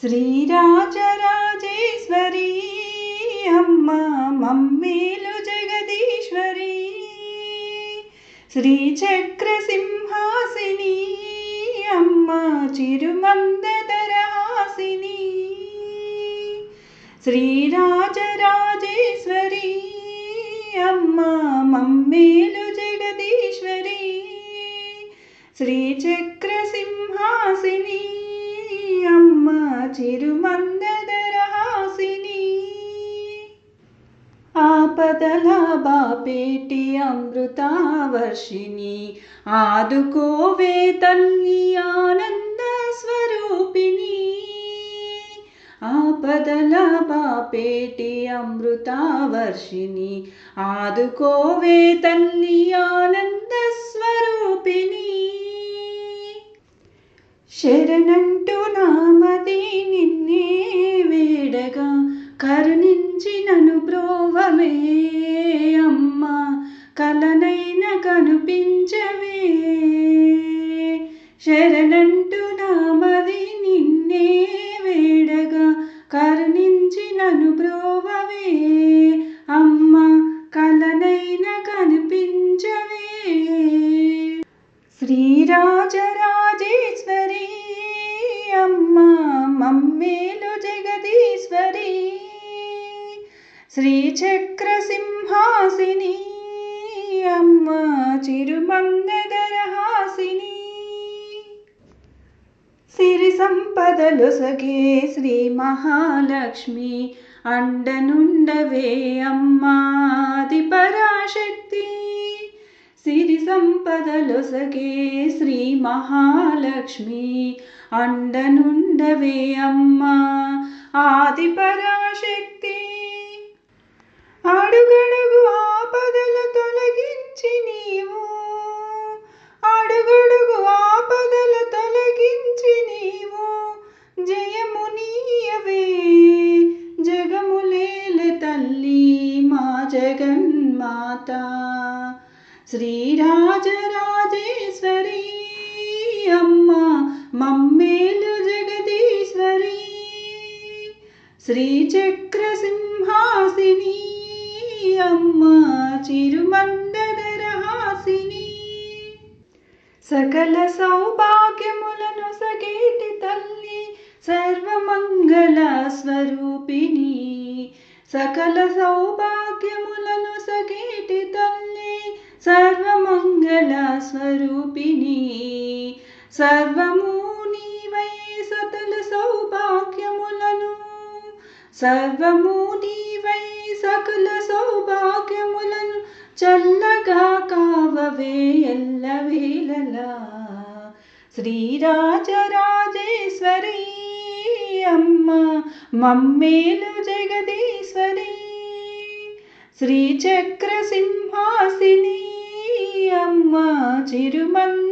శ్రీరాజరాజేశ్వరి అమ్మ మమ్మేలు జగదీశ్వరి. శ్రీచక్ర సింహాసిని అమ్మ చిరుమందరహాసిని శ్రీరాజరాజేశ్వరి అమ్మ మమ్మేలు జగదీశ్వరి. శ్రీచక్ర సింహాసిని అమ్మ చిరుమందరహాసిని ఆపదల బాపేటి అమృతావర్షిణి ఆదుకోవే తల్లి ఆనంద స్వరూపిణి ఆపదల బాపేటి అమృతావర్షిణి ఆదుకోవే తల్లి ఆనంద స్వరూపిణి శరణంటూ కలనైన కనిపించవే. శరణంటూ నామది నిన్నే వేడగా కరుణించి నను బ్రోవవే అమ్మ కలనైన కనిపించవే. శ్రీరాజరాజేశ్వరి అమ్మ మమ్మేలు జగదీశ్వరి. శ్రీచక్ర సింహాసిని అమ్మ చిరుమందరహాసిని సిరి సంపదలు శ్రీ మహాలక్ష్మి అండనుండవే అమ్మాది పరాశక్తి సిరి సంపదలు శ్రీ మహాలక్ష్మి అండనుండవే అమ్మా ఆది పరాశక్తి జగన్మాత శ్రీరాజరాజేశ్వరి అమ్మ మమ్మేలు జగదీశ్వరి. శ్రీచక్ర సింహాసిని అమ్మ చిరుమందరహాసిని సకల సౌభాగ్యములను సగేటి తల్లి సర్వమంగళ స్వరూపిణి. సకల సౌభాగ్యములను ప్రీతి తల్లి సర్వమంగళ స్వరూపిణి. సర్వము నీవై సకల సౌభాగ్యములను. సర్వము నీవై సకల సౌభాగ్యములను చల్లగా కావవే ఎల్లవేళలా. శ్రీరాజరాజేశ్వరీ అమ్మ మమ్మేలు శ్రీచక్ర సింహాసిని అమ్మ చిరుమన్నదర